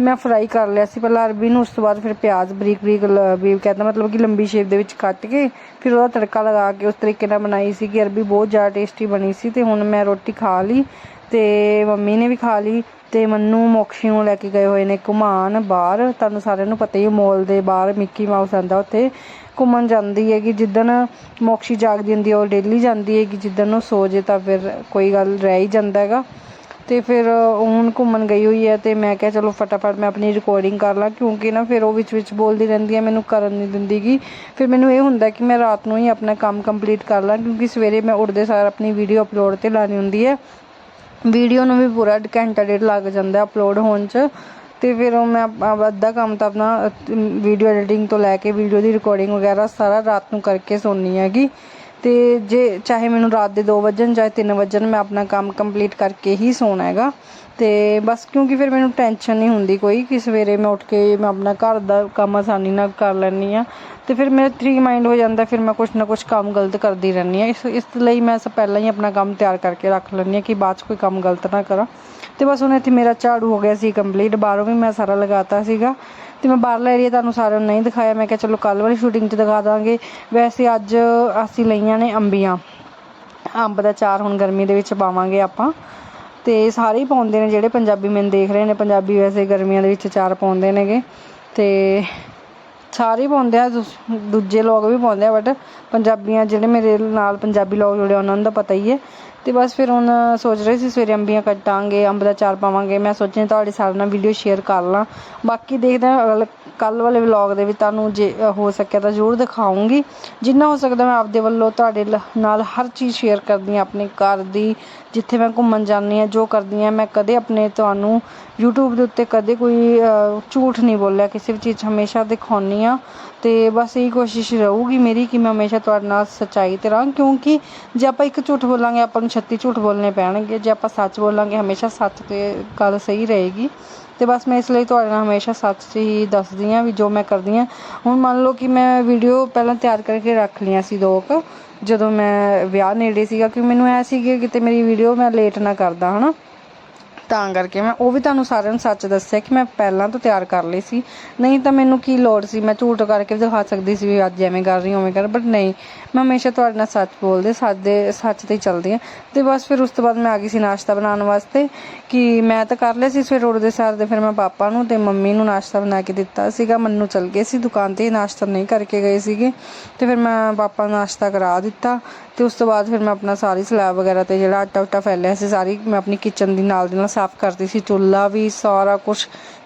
ਮੈਂ ਫਰਾਈ ਕਰ ਲਿਆ ਸੀ ਪਹਿਲਾਂ ਅਰਬੀ ਨੂੰ, ਉਸ ਤੋਂ ਬਾਅਦ ਫਿਰ ਪਿਆਜ਼ ਬਰੀਕ ਬਰੀਕ ਲ- ਵੀ ਕਹਿੰਦਾ ਮਤਲਬ ਕਿ ਲੰਬੀ ਸ਼ੇਪ ਦੇ ਵਿੱਚ ਕੱਟ ਕੇ ਫਿਰ ਉਹਦਾ ਤੜਕਾ ਲਗਾ ਕੇ ਉਸ ਤਰੀਕੇ ਨਾਲ ਬਣਾਈ ਸੀ ਕਿ ਅਰਬੀ ਬਹੁਤ ਜ਼ਿਆਦਾ ਟੇਸਟੀ ਬਣੀ ਸੀ ਤੇ ਹੁਣ ਮੈਂ ਰੋਟੀ ਖਾ ਲਈ। ਤੇ ਮੰਮੀ ਨੇ ਵੀ ਖਾ ਲਈ ਤੇ ਮੰਨੂ ਮੋਕਸ਼ੀ ਨੂੰ ਲੈ ਕੇ ਗਏ ਹੋਏ ਨੇ ਘੁਮਾਣ ਬਾਹਰ। ਤੁਹਾਨੂੰ ਸਾਰਿਆਂ ਨੂੰ ਪਤਾ ਹੀ ਮੋਲ ਦੇ ਬਾਹਰ ਮਿੱਕੀ ਮਾਊਸ ਆਂਦਾ ਉੱਥੇ। ਘੁੰਮਣ ਜਾਂਦੀ ਹੈਗੀ, ਜਿੱਦਣ ਮੋਕਸ਼ੀ ਜਾਗਦੀ ਹੁੰਦੀ ਹੈ ਉਹ ਡੇਲੀ ਜਾਂਦੀ ਹੈਗੀ। ਜਿੱਦਣ ਉਹ ਸੋ ਜੇ ਤਾਂ ਫਿਰ ਕੋਈ ਗੱਲ ਰਹਿ ਹੀ ਜਾਂਦਾ ਹੈਗਾ। ਤੇ ਫਿਰ ਹੁਣ ਘੁੰਮਣ ਗਈ ਹੋਈ ਹੈ ਤੇ ਮੈਂ ਕਿਹਾ ਚਲੋ ਫਟਾਫਟ ਮੈਂ ਆਪਣੀ ਰਿਕਾਰਡਿੰਗ ਕਰ ਲਾਂ, ਕਿਉਂਕਿ ਨਾ ਫਿਰ ਉਹ ਵਿੱਚ ਵਿੱਚ ਬੋਲਦੀ ਰਹਿੰਦੀ ਹੈ ਮੈਨੂੰ ਕਰਨ ਨਹੀਂ ਦਿੰਦੀਗੀ ਫਿਰ ਮੈਨੂੰ ਇਹ ਹੁੰਦਾ ਕਿ ਮੈਂ ਰਾਤ ਨੂੰ ਹੀ ਆਪਣਾ ਕੰਮ ਕੰਪਲੀਟ ਕਰ ਲਾਂ, ਕਿਉਂਕਿ ਸਵੇਰੇ ਮੈਂ ਉੱਠਦੇ ਸਾਰ ਆਪਣੀ ਵੀਡੀਓ ਅਪਲੋਡ ਤੇ ਲਾਣੀ ਹੁੰਦੀ ਹੈ। ਵੀਡੀਓ ਨੂੰ ਵੀ ਪੂਰਾ ਘੰਟਾ ਡੇਢ ਲੱਗ ਜਾਂਦਾ ਅਪਲੋਡ ਹੋਣ 'ਚ। ਤੇ ਫਿਰ ਉਹ ਮੈਂ ਅੱਧਾ ਕੰਮ ਤਾਂ ਆਪਣਾ ਵੀਡੀਓ ਐਡੀਟਿੰਗ ਤੋਂ ਲੈ ਕੇ ਵੀਡੀਓ ਦੀ ਰਿਕਾਰਡਿੰਗ ਵਗੈਰਾ ਸਾਰਾ ਰਾਤ ਨੂੰ ਕਰਕੇ ਸੌਣੀ ਹੈਗੀ। ਤੇ ਜੇ, ਚਾਹੇ ਮੈਨੂੰ ਰਾਤ ਦੇ 2 ਵਜਣ ਚਾਹੇ 3 ਵਜਣ, ਮੈਂ ਆਪਣਾ ਕੰਮ ਕੰਪਲੀਟ ਕਰਕੇ ਹੀ ਸੌਣਾ ਹੈਗਾ। ਤੇ ਬਸ ਕਿਉਂਕਿ ਫਿਰ ਮੈਨੂੰ ਟੈਨਸ਼ਨ ਨਹੀਂ ਹੁੰਦੀ ਕੋਈ ਕਿ ਸਵੇਰੇ ਮੈਂ ਉੱਠ ਕੇ ਮੈਂ ਆਪਣਾ ਘਰ ਦਾ ਕੰਮ ਆਸਾਨੀ ਨਾਲ ਕਰ ਲੈਂਦੀ ਆ ਤੇ ਫਿਰ ਮੇਰਾ ਥ੍ਰੀ ਮਾਈਂਡ ਹੋ ਜਾਂਦਾ, ਫਿਰ ਮੈਂ ਕੁਛ ਨਾ ਕੁਛ ਕੰਮ ਗਲਤ ਕਰਦੀ ਰਹਿੰਦੀ ਆ ਇਸ ਇਸ ਲਈ ਮੈਂ ਸਭ ਪਹਿਲਾਂ ਹੀ ਆਪਣਾ ਕੰਮ ਤਿਆਰ ਕਰਕੇ ਰੱਖ ਲੈਂਦੀ ਆ ਕਿ ਬਾਅਦ 'ਚ ਕੋਈ ਕੰਮ ਗਲਤ ਨਾ ਕਰਾਂ। ਤੇ ਬਸ ਹੁਣ ਇੱਥੇ ਮੇਰਾ ਝਾੜੂ ਹੋ ਗਿਆ ਸੀ ਕੰਪਲੀਟ ਬਾਹਰੋਂ ਵੀ ਮੈਂ ਸਾਰਾ ਲਗਾਤਾ ਸੀਗਾ। ਤੇ ਮੈਂ ਬਾਹਰਲਾ ਏਰੀਆ ਤੁਹਾਨੂੰ ਸਾਰਿਆਂ ਨੂੰ ਨਹੀਂ ਦਿਖਾਇਆ, ਮੈਂ ਕਿਹਾ ਚਲੋ ਕੱਲ ਵਾਲੀ ਸ਼ੂਟਿੰਗ 'ਚ ਦਿਖਾ ਦਾਂਗੇ। ਵੈਸੇ ਅੱਜ ਅਸੀਂ ਲਈਆਂ ਨੇ ਅੰਬੀਆਂ। ਅੰਬ ਦਾ ਚਾਰ ਹੁਣ ਗਰਮੀ ਦੇ ਵਿੱਚ ਪਾਵਾਂਗੇ ਆਪਾਂ। ਤੇ ਸਾਰੇ ਹੀ ਪਾਉਂਦੇ ਨੇ ਜਿਹੜੇ ਪੰਜਾਬੀ ਮੈਨੂੰ ਦੇਖ ਰਹੇ ਨੇ। ਪੰਜਾਬੀ ਵੈਸੇ ਗਰਮੀਆਂ ਦੇ ਵਿੱਚ ਚਾਰ ਪਾਉਂਦੇ ਨੇਗੇ। ਤੇ ਸਾਰੇ ਹੀ ਪਾਉਂਦੇ ਆ, ਦੂਸ- ਦੂਜੇ ਲੋਕ ਵੀ ਪਾਉਂਦੇ ਆ ਬਟ ਪੰਜਾਬੀਆਂ ਜਿਹੜੇ ਮੇਰੇ ਨਾਲ ਪੰਜਾਬੀ ਲੋਕ ਜੁੜੇ ਉਹਨਾਂ ਨੂੰ ਤਾਂ ਪਤਾ ਹੀ ਹੈ। ਤੇ ਬਸ ਫਿਰ ਹੁਣ ਸੋਚ ਰਹੇ ਸੀ ਸਵੇਰੇ ਅੰਬੀਆਂ ਕੱਟਾਂਗੇ, ਅੰਬ ਦਾ ਚਾਰ ਪਾਵਾਂਗੇ। ਮੈਂ ਸੋਚਿਆ ਤੁਹਾਡੇ ਸਾਰਿਆਂ ਨਾਲ ਵੀਡੀਓ ਸ਼ੇਅਰ ਕਰ ਲਾਂ। ਬਾਕੀ ਦੇਖਦੇ ਹਾਂ ਕੱਲ ਵਾਲੇ ਵਲੌਗ ਦੇ ਵਿੱਚ ਤੁਹਾਨੂੰ ਜੇ ਹੋ ਸਕਿਆ ਤਾਂ ਜ਼ਰੂਰ ਦਿਖਾਉਂਗੀ। ਜਿੰਨਾ ਹੋ ਸਕਦਾ ਮੈਂ ਆਪਦੇ ਵੱਲੋਂ ਤੁਹਾਡੇ ਲ- ਨਾਲ ਹਰ ਚੀਜ਼ ਸ਼ੇਅਰ ਕਰਦੀ ਹਾਂ, ਆਪਣੇ ਘਰ ਦੀ, ਜਿੱਥੇ ਮੈਂ ਘੁੰਮਣ ਜਾਂਦੀ ਹਾਂ, ਜੋ ਕਰਦੀ ਹਾਂ। ਮੈਂ ਕਦੇ ਆਪਣੇ ਤੁਹਾਨੂੰ YouTube ਦੇ ਉੱਤੇ ਕਦੇ ਕੋਈ ਝੂਠ ਨਹੀਂ ਬੋਲਿਆ। ਕਿਸੇ ਵੀ ਚੀਜ਼ 'ਚ ਹਮੇਸ਼ਾ ਦਿਖਾਉਂਦੀ ਹਾਂ। ਤੇ ਬਸ ਇਹੀ ਕੋਸ਼ਿਸ਼ ਰਹੂਗੀ ਮੇਰੀ ਕਿ ਮੈਂ ਹਮੇਸ਼ਾ ਤੁਹਾਡੇ ਨਾਲ ਸੱਚਾਈ ਤੇ ਰਹਾਂ, ਕਿਉਂਕਿ ਜੇ ਆਪਾਂ ਇੱਕ ਝੂਠ ਬੋਲਾਂਗੇ, ਆਪਾਂ ਨੂੰ 36 ਝੂਠ ਬੋਲਣੇ ਪੈਣਗੇ। ਜੇ ਆਪਾਂ ਸੱਚ ਬੋਲਾਂਗੇ, ਹਮੇਸ਼ਾ ਸੱਚ ਤੇ ਗੱਲ ਸਹੀ ਰਹੇਗੀ। ਤੇ ਬਸ ਮੈਂ ਇਸ ਲਈ ਤੁਹਾਡੇ ਨਾਲ ਹਮੇਸ਼ਾ ਸੱਚ ਹੀ ਦੱਸਦੀ ਹਾਂ ਵੀ ਜੋ ਮੈਂ ਕਰਦੀ ਹਾਂ। ਹੁਣ ਮੰਨ ਲਓ ਕਿ ਮੈਂ ਵੀਡੀਓ ਪਹਿਲਾਂ ਤਿਆਰ ਕਰਕੇ ਰੱਖ ਲਈਆਂ ਸੀ ਦੋ ਕੁ, ਜਦੋਂ ਮੈਂ ਵਿਆਹ ਨੇੜੇ ਸੀਗਾ ਕਿ ਮੈਨੂੰ ਐ ਸੀ ਕਿ ਕਿਤੇ ਮੇਰੀ ਵੀਡੀਓ ਮੈਂ ਲੇਟ ਨਾ ਕਰਦਾ, ਹਨਾ। ਤਾਂ ਕਰਕੇ ਮੈਂ ਉਹ ਵੀ ਤੁਹਾਨੂੰ ਸਾਰਿਆਂ ਨੂੰ ਸੱਚ ਦੱਸਿਆ ਕਿ ਮੈਂ ਪਹਿਲਾਂ ਤੋਂ ਤਿਆਰ ਕਰ ਲਈ ਸੀ। ਨਹੀਂ ਤਾਂ ਮੈਨੂੰ ਕੀ ਲੋੜ ਸੀ? ਮੈਂ ਝੂਠ ਕਰਕੇ ਵੀ ਦਿਖਾ ਸਕਦੀ ਸੀ ਵੀ ਅੱਜ ਐਵੇਂ ਕਰ ਰਹੀ ਹਾਂ, ਉਵੇਂ ਕਰ ਬਟ ਨਹੀਂ। ਮੈਂ ਹਮੇਸ਼ਾ ਤੁਹਾਡੇ ਨਾਲ ਸੱਚ ਬੋਲਦੇ ਸੱਚ ਦੇ, ਸੱਚ ਤੇ ਹੀ ਚੱਲਦੀ ਹਾਂ। ਤੇ ਬਸ ਫਿਰ ਉਸ ਤੋਂ ਬਾਅਦ ਮੈਂ ਆ ਗਈ ਸੀ ਨਾਸ਼ਤਾ ਬਣਾਉਣ ਵਾਸਤੇ ਕਿ ਮੈਂ ਤਾਂ ਕਰ ਲਿਆ ਸੀ ਸਵੇਰ ਉੱਠਦੇ ਸਾਰ ਦੇ, ਫਿਰ ਮੈਂ ਪਾਪਾ ਨੂੰ ਤੇ ਮੰਮੀ ਨੂੰ ਨਾਸ਼ਤਾ ਬਣਾ ਕੇ ਦਿੱਤਾ ਸੀਗਾ। ਮੰਨੂ ਚੱਲ ਗਏ ਸੀ ਦੁਕਾਨ ਤੇ, ਨਾਸ਼ਤਾ ਨਹੀਂ ਕਰਕੇ ਗਏ ਸੀਗੇ। ਤੇ ਫਿਰ ਮੈਂ ਪਾਪਾ ਨੂੰ ਨਾਸ਼ਤਾ ਕਰਾ ਦਿੱਤਾ ਤੇ ਉਸ ਤੋਂ ਬਾਅਦ ਫਿਰ ਮੈਂ ਆਪਣਾ ਸਾਰੀ ਸਲੈਬ ਵਗੈਰਾ ਤੇ ਜਿਹੜਾ ਆਟਾ ਉਟਾ ਫੈਲਿਆ ਸੀ, ਸਾਰੀ ਮੈਂ ਆਪਣੀ ਕਿਚਨ ਦੀ ਨਾਲ ਦੀ ਨਾਲ ਸਾਫ਼ ਕਰਦੀ ਸੀ, ਚੁੱਲ੍ਹਾ ਵੀ, ਸਾਰਾ ਕੁਝ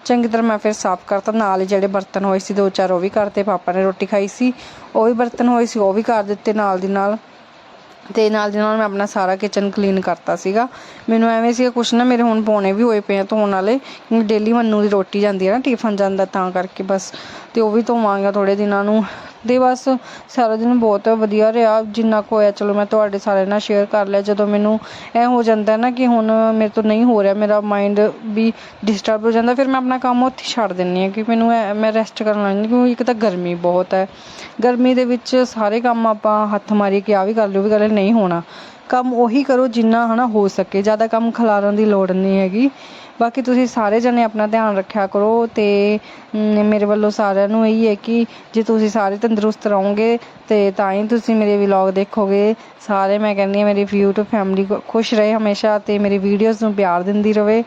ਚੰਗੀ ਤਰ੍ਹਾਂ ਮੈਂ ਫਿਰ ਸਾਫ਼ ਕਰਤਾ। ਨਾਲ ਹੀ ਜਿਹੜੇ ਬਰਤਨ ਹੋਏ ਸੀ, ਦੋ ਚਾਰ ਉਹ ਵੀ ਕਰਤੇ ਪਾਪਾ ਨੇ ਰੋਟੀ ਖਾਈ ਸੀ। ਉਹ ਵੀ ਬਰਤਨ ਹੋਏ ਸੀ, ਉਹ ਵੀ ਕਰ ਦਿੱਤੇ ਨਾਲ ਦੀ ਨਾਲ। ਤੇ ਨਾਲ ਦੀ ਨਾਲ ਮੈਂ ਆਪਣਾ ਸਾਰਾ ਕਿਚਨ ਕਲੀਨ ਕਰਤਾ ਸੀਗਾ। ਮੈਨੂੰ ਐਵੇਂ ਸੀਗਾ, ਕੁਛ ਨਾ ਮੇਰੇ ਹੁਣ ਪੌਣੇ ਵੀ ਹੋਏ ਪਏ ਆ ਧੋਣ ਵਾਲੇ। ਡੇਲੀ ਮੰਨੂ ਦੀ ਰੋਟੀ ਜਾਂਦੀ ਹੈ ਨਾ ਟਿਫਨ ਜਾਂਦਾ ਤਾਂ ਕਰਕੇ ਬਸ। ਤੇ ਉਹ ਵੀ ਧੋਵਾਂਗਾ ਥੋੜੇ ਦਿਨਾਂ ਨੂੰ। ਤੇ ਬਸ ਸਾਰਾ ਦਿਨ ਬਹੁਤ ਵਧੀਆ ਰਿਹਾ। ਜਿੰਨਾ ਕੁ ਹੋਇਆ, ਚਲੋ ਮੈਂ ਤੁਹਾਡੇ ਸਾਰਿਆਂ ਨਾਲ ਸ਼ੇਅਰ ਕਰ ਲਿਆ। ਜਦੋਂ ਮੈਨੂੰ ਇਹ ਹੋ ਜਾਂਦਾ ਨਾ ਕਿ ਹੁਣ ਮੇਰੇ ਤੋਂ ਨਹੀਂ ਹੋ ਰਿਹਾ, ਮੇਰਾ ਮਾਈਂਡ ਵੀ ਡਿਸਟਰਬ ਹੋ ਜਾਂਦਾ, ਫਿਰ ਮੈਂ ਆਪਣਾ ਕੰਮ ਉੱਥੇ ਛੱਡ ਦਿੰਦੀ ਹਾਂ ਕਿ ਮੈਨੂੰ ਐ- ਮੈਂ ਰੈਸਟ ਕਰਨ ਲੱਗ ਕਿਉਂਕਿ ਇੱਕ ਤਾਂ ਗਰਮੀ ਬਹੁਤ ਹੈ। ਗਰਮੀ ਦੇ ਵਿੱਚ ਸਾਰੇ ਕੰਮ ਆਪਾਂ ਹੱਥ ਮਾਰੀ ਕਿ ਆ ਵੀ ਕਰ ਲਿਓ ਵੀ ਕਰ ਲਿਓ, ਨਹੀਂ ਹੋਣਾ। ਕੰਮ ਉਹੀ ਕਰੋ ਜਿੰਨਾ ਹਨਾ ਹੋ ਸਕੇ। ਜ਼ਿਆਦਾ ਕੰਮ ਖਿਲਾਰਨ ਦੀ ਲੋੜ ਨਹੀਂ ਹੈਗੀ। ਬਾਕੀ ਤੁਸੀਂ ਸਾਰੇ ਜਣੇ ਆਪਣਾ ਧਿਆਨ ਰੱਖਿਆ ਕਰੋ ਤੇ ਮੇਰੇ ਵੱਲੋਂ ਸਾਰਿਆਂ ਨੂੰ ਇਹੀ ਹੈ ਕਿ ਜੇ ਤੁਸੀਂ ਸਾਰੇ ਤੰਦਰੁਸਤ ਰਹੋਗੇ ਤੇ ਤਾਂ ਹੀ ਤੁਸੀਂ ਮੇਰੇ ਵਲੌਗ ਦੇਖੋਗੇ। ਸਾਰੇ ਮੈਂ ਕਹਿੰਦੀ ਹਾਂ, ਮੇਰੀ YouTube ਫੈਮਿਲੀ ਖੁਸ਼ ਰਹੇ ਹਮੇਸ਼ਾ ਤੇ ਮੇਰੀ ਵੀਡੀਓਜ਼ ਨੂੰ ਪਿਆਰ ਦਿੰਦੀ ਰਹੇ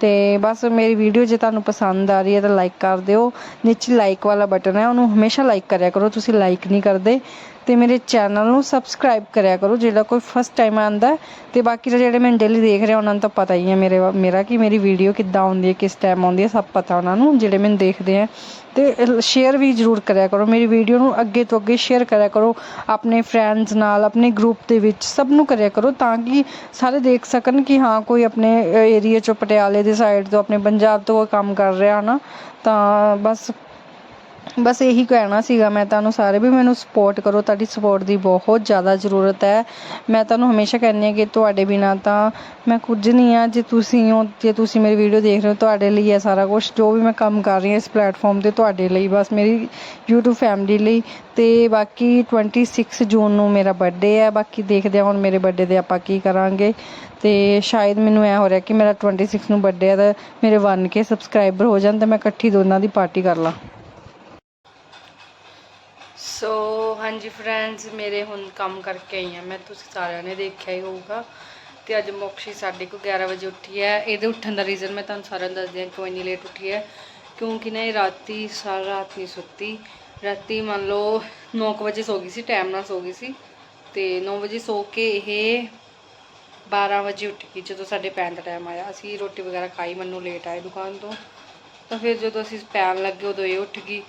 ਤੇ ਬਸ ਮੇਰੀ ਵੀਡੀਓ ਜੇ ਤੁਹਾਨੂੰ ਪਸੰਦ ਆ ਰਹੀ ਹੈ ਤਾਂ ਲਾਈਕ ਕਰ ਦਿਓ। ਨੀਚੇ ਲਾਈਕ ਵਾਲਾ ਬਟਨ ਹੈ, ਉਹਨੂੰ ਹਮੇਸ਼ਾ ਲਾਈਕ ਕਰਿਆ ਕਰੋ, ਤੁਸੀਂ ਲਾਈਕ ਨਹੀਂ ਕਰਦੇ। ਤੇ ਮੇਰੇ ਚੈਨਲ ਨੂੰ ਸਬਸਕ੍ਰਾਈਬ ਕਰਿਆ ਕਰੋ, ਜਿਹੜਾ ਕੋਈ ਫਸਟ ਟਾਈਮ ਆਉਂਦਾ ਹੈ। ਤੇ ਬਾਕੀ ਤਾਂ ਜਿਹੜੇ ਮੈਨੂੰ ਡੇਲੀ ਦੇਖ ਰਿਹਾ, ਉਹਨਾਂ ਨੂੰ ਤਾਂ ਪਤਾ ਹੀ ਹੈ ਮੇਰੇ ਵਾ- ਮੇਰਾ ਕਿ ਮੇਰੀ ਵੀਡੀਓ ਕਿੱਦਾਂ ਆਉਂਦੀ ਹੈ, ਕਿਸ ਟਾਈਮ ਆਉਂਦੀ ਹੈ, ਸਭ ਪਤਾ ਉਹਨਾਂ ਨੂੰ, ਜਿਹੜੇ ਮੈਨੂੰ ਦੇਖਦੇ ਆ ਤੇ ਸ਼ੇਅਰ ਵੀ ਜ਼ਰੂਰ ਕਰਿਆ ਕਰੋ, ਮੇਰੀ ਵੀਡੀਓ ਨੂੰ ਅੱਗੇ ਤੋਂ ਅੱਗੇ ਸ਼ੇਅਰ ਕਰਿਆ ਕਰੋ, ਆਪਣੇ ਫਰੈਂਡਸ ਨਾਲ, ਆਪਣੇ ਗਰੁੱਪ ਦੇ ਵਿੱਚ, ਸਭ ਨੂੰ ਕਰਿਆ ਕਰੋ, ਤਾਂ ਕਿ ਸਾਰੇ ਦੇਖ ਸਕਣ ਕਿ ਹਾਂ, ਕੋਈ ਆਪਣੇ ਏਰੀਆ ਚੋਂ ਪਟਿਆਲੇ ਦੇ ਸਾਈਡ ਤੋਂ, ਆਪਣੇ ਪੰਜਾਬ ਤੋਂ ਕੋਈ ਕੰਮ ਕਰ ਰਿਹਾ ਨਾ, ਤਾਂ ਬਸ ਬਸ ਇਹੀ ਕਹਿਣਾ ਸੀਗਾ, ਮੈਂ ਤੁਹਾਨੂੰ ਸਾਰੇ ਵੀ ਮੈਨੂੰ ਸਪੋਰਟ ਕਰੋ, ਤੁਹਾਡੀ ਸਪੋਰਟ ਦੀ ਬਹੁਤ ਜ਼ਿਆਦਾ ਜ਼ਰੂਰਤ ਹੈ। ਮੈਂ ਤੁਹਾਨੂੰ ਹਮੇਸ਼ਾ ਕਹਿੰਦੀ ਹਾਂ ਕਿ ਤੁਹਾਡੇ ਬਿਨਾ ਤਾਂ ਮੈਂ ਕੁਝ ਨਹੀਂ ਆ ਜੇ ਤੁਸੀਂ ਹੋ, ਜੇ ਤੁਸੀਂ ਮੇਰੀ ਵੀਡੀਓ ਦੇਖ ਰਹੇ ਹੋ, ਤੁਹਾਡੇ ਲਈ ਹੈ ਸਾਰਾ ਕੁਝ ਜੋ ਵੀ ਮੈਂ ਕੰਮ ਕਰ ਰਹੀ ਹਾਂ ਇਸ ਪਲੇਟਫਾਰਮ ਤੇ ਤੁਹਾਡੇ ਲਈ, ਬਸ ਮੇਰੀ YouTube ਫੈਮਿਲੀ ਲਈ। ਤੇ ਬਾਕੀ 26 ਜੂਨ ਨੂੰ ਮੇਰਾ ਬਰਥਡੇ ਹੈ। ਬਾਕੀ ਦੇਖਦੇ ਹਾਂ ਹੁਣ ਮੇਰੇ ਬਰਥਡੇ ਤੇ ਆਪਾਂ ਕੀ ਕਰਾਂਗੇ। ਤੇ ਸ਼ਾਇਦ ਮੈਨੂੰ ਐ ਹੋ ਰਿਹਾ ਕਿ ਮੇਰਾ 26 ਨੂੰ ਬਰਥਡੇ ਹੈ ਤਾਂ ਮੇਰੇ 1k ਸਬਸਕ੍ਰਾਈਬਰ ਹੋ ਜਾਣ ਤਾਂ ਮੈਂ ਇਕੱਠੀ ਦੋਨਾਂ ਦੀ ਪਾਰਟੀ ਕਰ ਲਾਂ। ਸੋ ਹਾਂਜੀ ਫਰੈਂਡਸ ਮੇਰੇ ਹੁਣ ਕੰਮ ਕਰਕੇ ਆਈ ਹਾਂ ਮੈਂ, ਤੁਸੀਂ ਸਾਰਿਆਂ ਨੇ ਦੇਖਿਆ ਹੀ ਹੋਊਗਾ। ਤੇ ਅੱਜ ਮੋਕਸ਼ੀ ਸਾਡੇ ਕੋ 11 ਵਜੇ ਉੱਠੀ ਹੈ। ਇਹਦੇ ਉੱਠਣ ਦਾ ਰੀਜ਼ਨ ਮੈਂ ਤੁਹਾਨੂੰ ਸਾਰਿਆਂ ਨੂੰ ਦੱਸਦੀ ਹਾਂ ਕਿਉਂ ਇੰਨੀ ਲੇਟ ਉੱਠੀ ਹੈ। ਕਿਉਂਕਿ ਨਾ ਇਹ ਰਾਤੀ, ਸਾਰੀ ਰਾਤ ਨਹੀਂ ਸੁੱਤੀ। ਰਾਤੀ ਮੰਨ ਲਓ 9 ਵਜੇ ਸੋ ਗਈ ਸੀ ਟਾਈਮ ਨਾਲ ਸੋ ਗਈ ਸੀ। ਤੇ 9 ਵਜੇ ਸੋ ਕੇ ਇਹ 12 ਵਜੇ ਉੱਠ ਗਈ, ਜਦੋਂ ਸਾਡੇ ਪੈਣ ਦਾ ਟਾਈਮ ਆਇਆ। ਅਸੀਂ ਰੋਟੀ ਵਗੈਰਾ ਖਾਈ, ਮੈਨੂੰ ਲੇਟ ਆਏ ਦੁਕਾਨ ਤੋਂ। ਤਾਂ ਫਿਰ ਜਦੋਂ ਅਸੀਂ ਪੈਣ ਲੱਗੇ, ਉਦੋਂ ਇਹ ਉੱਠ ਗਈ।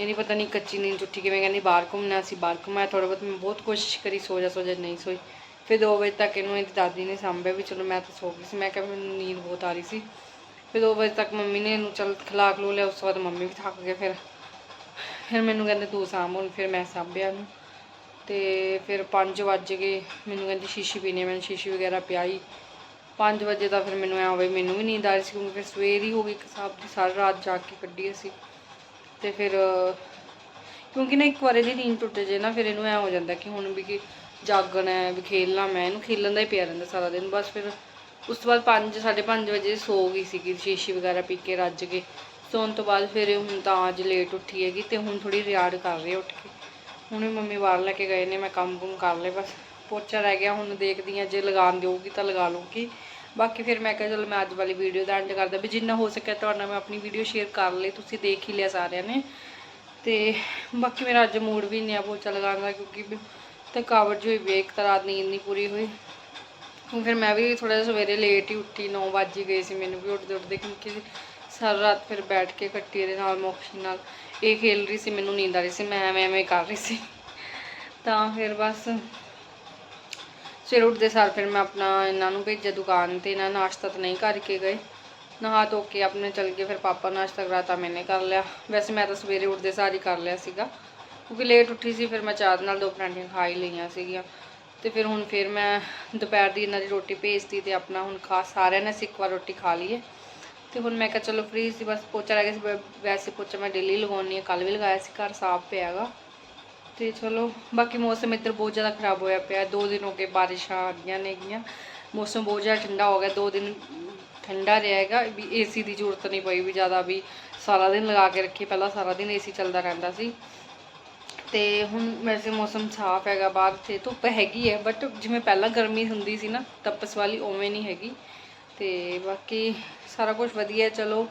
ਇਹ ਨਹੀਂ ਪਤਾ ਨਹੀਂ ਕੱਚੀ ਨੀਂਦ ਉੱਠੀ ਕਿਵੇਂ ਕਹਿੰਦੀ ਬਾਹਰ ਘੁੰਮਣਾ ਸੀ ਬਾਹਰ ਘੁੰਮਾਇਆ ਥੋੜਾ ਬਹੁਤ ਮੈਂ ਬਹੁਤ ਕੋਸ਼ਿਸ਼ ਕਰੀ ਸੋ ਜਾ ਸੋ ਜਾ ਨਹੀਂ ਸੋਈ। ਫਿਰ 2 ਵਜੇ ਤੱਕ ਇਹਨੂੰ ਇਹਦੀ ਦਾਦੀ ਨੇ ਸਾਂਭਿਆ ਵੀ ਚਲੋ ਮੈਂ ਤਾਂ ਸੋ ਗਈ ਸੀ ਮੈਂ ਕਿਹਾ ਮੈਨੂੰ ਨੀਂਦ ਬਹੁਤ ਆ ਰਹੀ ਸੀ। ਫਿਰ 2 ਵਜੇ ਤੱਕ ਮੰਮੀ ਨੇ ਇਹਨੂੰ ਚਲ ਖਿਲਾ ਖਲੂ ਲਿਆ ਉਸ ਤੋਂ ਬਾਅਦ ਮੰਮੀ ਵੀ ਥੱਕ ਗਏ ਫਿਰ। ਫਿਰ ਮੈਨੂੰ ਕਹਿੰਦੇ ਤੂੰ ਸਾਂਭ ਹੁਣ ਫਿਰ ਮੈਂ ਸਾਂਭਿਆ ਇਹਨੂੰ। ਤੇ ਫਿਰ 5 ਵੱਜ ਗਏ ਮੈਨੂੰ ਕਹਿੰਦੀ ਸ਼ੀਸ਼ੀ ਪੀਣੀ ਹੈ, ਮੈਂ ਸ਼ੀਸ਼ੀ ਵਗੈਰਾ ਪਿਆਈ। 5 ਵਜੇ ਦਾ ਫਿਰ ਮੈਨੂੰ ਐ ਹੋਵੇ ਮੈਨੂੰ ਵੀ ਨੀਂਦ ਆ ਰਹੀ ਸੀ ਕਿਉਂਕਿ ਫਿਰ ਸਵੇਰ ਹੀ ਹੋ ਗਈ ਇੱਕ ਹਿਸਾਬ ਦੀ ਸਾਰੀ ਰਾਤ ਜਾਗ ਕੇ ਕੱਢੀ ਅਸੀਂ। ਤੇ ਫਿਰ, ਕਿਉਂਕਿ ਨਾ ਇੱਕ ਵਾਰ ਦੀ ਨੀਂਦ ਟੁੱਟ ਜੇ ਨਾ, ਫਿਰ ਇਹਨੂੰ ਐ ਹੋ ਜਾਂਦਾ ਕਿ ਹੁਣ ਵੀ ਕਿ ਜਾਗਣਾ ਹੈ, ਵੀ ਖੇਲਣਾ ਮੈਂ, ਇਹਨੂੰ ਖੇਲਣ ਦਾ ਹੀ ਪਿਆ ਰਹਿੰਦਾ ਸਾਰਾ ਦਿਨ। ਬਸ ਫਿਰ ਉਸ ਤੋਂ ਬਾਅਦ 5 5:30 ਵਜੇ ਸੋ ਗਈ ਸੀਗੀ, ਸ਼ੀਸ਼ੀ ਵਗੈਰਾ ਪੀ ਕੇ ਰੱਜ ਕੇ। ਸੌਣ ਤੋਂ ਬਾਅਦ ਫਿਰ ਹੁਣ ਤਾਂ ਅੱਜ ਲੇਟ ਉੱਠੀ ਹੈਗੀ ਤੇ ਹੁਣ ਥੋੜੀ ਰਿਆੜ ਕਰ ਰਹੀ ਉੱਠ ਕੇ। ਹੁਣੇ ਮੰਮੀ ਬਾਹਰ ਲੈ ਕੇ ਗਏ ਨੇ, ਮੈਂ ਕੰਮ ਕੁਮ ਕਰ ਲਏ, ਬਸ ਪੋਚਾ ਰਹਿ ਗਿਆ, ਹੁਣ ਦੇਖਦੀ ਹਾਂ ਜੇ ਲਗਾਉਣ ਦਿਓਗੀ ਤਾਂ ਲਗਾ ਲੂੰਗੀ ਬਾਕੀ ਫਿਰ ਮੈਂ ਕਿਹਾ ਚਲੋ ਮੈਂ ਅੱਜ ਵਾਲੀ ਵੀਡੀਓ ਦਾ ਐਂਡ ਕਰਦਾ ਵੀ ਜਿੰਨਾ ਹੋ ਸਕਿਆ ਤੁਹਾਡਾ ਮੈਂ ਆਪਣੀ ਵੀਡੀਓ ਸ਼ੇਅਰ ਕਰ ਲਈ, ਤੁਸੀਂ ਦੇਖ ਹੀ ਲਿਆ ਸਾਰਿਆਂ ਨੇ। ਤੇ ਬਾਕੀ ਮੇਰਾ ਅੱਜ ਮੂਡ ਵੀ ਨਹੀਂ ਆ ਪੋਚਾ ਲਗਾਉਣ ਦਾ ਕਿਉਂਕਿ ਥਕਾਵਟ ਜਿਹੀ ਹੋਈ ਵੀ ਇੱਕ ਤਾਂ ਰਾਤ ਨੀਂਦ ਨਹੀਂ ਪੂਰੀ ਹੋਈ। ਹੁਣ ਫਿਰ ਮੈਂ ਵੀ ਥੋੜਾ ਜਿਹਾ ਸਵੇਰੇ ਲੇਟ ਹੀ ਉੱਠੀ 9 ਵਜੇ ਗਏ ਸੀ ਮੈਨੂੰ ਵੀ ਉੱਠਦੇ ਉੱਠਦੇ ਕਿਉਂਕਿ ਸਾਰਾ ਰਾਤ ਫਿਰ ਬੈਠ ਕੇ ਕੱਟੀ ਇਹਦੇ ਨਾਲ, ਮੋਕਸ਼ੀ ਨਾਲ ਇਹ ਖੇਲ ਰਹੀ ਸੀ, ਮੈਨੂੰ ਨੀਂਦ ਆ ਰਹੀ ਸੀ, ਮੈਂ ਐਵੇਂ ਐਵੇਂ ਕਰ ਰਹੀ ਸੀ। ਤਾਂ ਫਿਰ ਬਸ ਸਵੇਰ ਉੱਠਦੇ ਸਾਰ ਫਿਰ ਮੈਂ ਆਪਣਾ ਇਹਨਾਂ ਨੂੰ ਭੇਜਿਆ ਦੁਕਾਨ ਤੇ, ਇਹਨਾਂ ਨਾਸ਼ਤਾ ਤਾਂ ਨਹੀਂ ਕਰਕੇ ਗਏ। ਨਹਾ ਧੋ ਕੇ ਆਪਣੇ ਚਲ ਗਏ, ਫਿਰ ਪਾਪਾ ਨਾਸ਼ਤਾ ਕਰਾਤਾ ਮੈਨੇ ਕਰ ਲਿਆ। ਵੈਸੇ ਮੈਂ ਤਾਂ ਸਵੇਰੇ ਉੱਠਦੇ ਸਾਰ ਹੀ ਕਰ ਲਿਆ ਸੀਗਾ। ਕਿਉਂਕਿ ਲੇਟ ਉੱਠੀ ਸੀ, ਫਿਰ ਮੈਂ ਚਾਹ ਨਾਲ ਦੋ ਪਰਾਂਠੀਆਂ ਖਾ ਹੀ ਲਈਆਂ ਸੀਗੀਆਂ। ਤੇ ਫਿਰ ਹੁਣ ਫਿਰ ਮੈਂ ਦੁਪਹਿਰ ਦੀ ਇਹਨਾਂ ਦੀ ਰੋਟੀ ਭੇਜਤੀ ਤੇ ਆਪਣਾ ਹੁਣ ਖਾ, ਸਾਰਿਆਂ ਨੇ ਅਸੀਂ ਇੱਕ ਵਾਰ ਰੋਟੀ ਖਾ ਲਈਏ। ਤੇ ਹੁਣ ਮੈਂ ਕਿਹਾ ਚਲੋ ਫ੍ਰੀ ਸੀ, ਬਸ ਪੋਚਾ ਰਹਿ ਗਿਆ ਸੀ। ਵੈਸੇ ਪੋਚਾ ਮੈਂ ਡੇਲੀ ਲਗਾਉਣੀ ਹੈ ਕੱਲ ਵੀ ਲਗਾਇਆ ਸੀ, ਘਰ ਸਾਫ਼ ਪਿਆ ਹੈਗਾ। ਤੇ ਚਲੋ, ਬਾਕੀ ਮੌਸਮ ਇੱਧਰ ਬਹੁਤ ਜ਼ਿਆਦਾ ਖਰਾਬ ਹੋਇਆ ਪਿਆ। ਦੋ ਦਿਨ ਹੋ ਗਏ ਬਾਰਿਸ਼ਾਂ ਆ ਗਈਆਂ ਨੇਗੀਆਂ ਮੌਸਮ ਬਹੁਤ ਜ਼ਿਆਦਾ ਠੰਡਾ ਹੋ ਗਿਆ। ਦੋ ਦਿਨ ਠੰਡਾ ਰਹੇਗਾ ਵੀ ਏਸੀ ਦੀ ਜ਼ਰੂਰਤ ਨਹੀਂ ਪਈ ਵੀ ਜ਼ਿਆਦਾ ਵੀ ਸਾਰਾ ਦਿਨ ਲਗਾ ਕੇ ਰੱਖੀ ਪਹਿਲਾਂ ਸਾਰਾ ਦਿਨ ਏਸੀ ਚੱਲਦਾ ਰਹਿੰਦਾ ਸੀ। ਤੇ ਹੁਣ ਵੈਸੇ ਮੌਸਮ ਸਾਫ਼ ਹੈਗਾ। ਬਾਹਰ ਤੇ ਧੁੱਪ ਹੈਗੀ ਹੈ ਬਟ ਜਿਵੇਂ ਪਹਿਲਾਂ ਗਰਮੀ ਹੁੰਦੀ ਸੀ ਨਾ, ਤਪਸ ਵਾਲੀ ਉਵੇਂ ਨਹੀਂ ਹੈਗੀ। ਤੇ ਬਾਕੀ ਸਾਰਾ ਕੁਝ ਵਧੀਆ ਚਲੋ,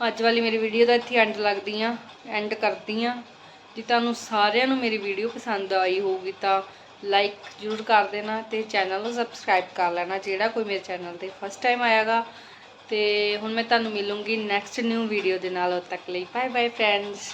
ਅੱਜ ਵਾਲੀ ਮੇਰੀ ਵੀਡੀਓ ਦਾ ਇੱਥੇ ਐਂਡ ਲੱਗਦੀ ਆ ਐਂਡ ਕਰਦੀ ਆ ਜੇ ਤੁਹਾਨੂੰ ਸਾਰਿਆਂ ਨੂੰ ਮੇਰੀ ਵੀਡੀਓ ਪਸੰਦ ਆਈ ਹੋਊਗੀ ਤਾਂ ਲਾਈਕ ਜ਼ਰੂਰ ਕਰ ਦੇਣਾ ਤੇ ਚੈਨਲ ਨੂੰ ਸਬਸਕ੍ਰਾਈਬ ਕਰ ਲੈਣਾ, ਜਿਹੜਾ ਕੋਈ ਮੇਰੇ ਚੈਨਲ ਤੇ ਫਸਟ ਟਾਈਮ ਆਏਗਾ ਤੇ ਹੁਣ ਮੈਂ ਤੁਹਾਨੂੰ ਮਿਲੂੰਗੀ ਨੈਕਸਟ ਨਿਊ ਵੀਡੀਓ ਦੇ ਨਾਲ, ਉਦ ਤੱਕ ਲਈ ਬਾਏ ਬਾਏ ਫਰੈਂਡਸ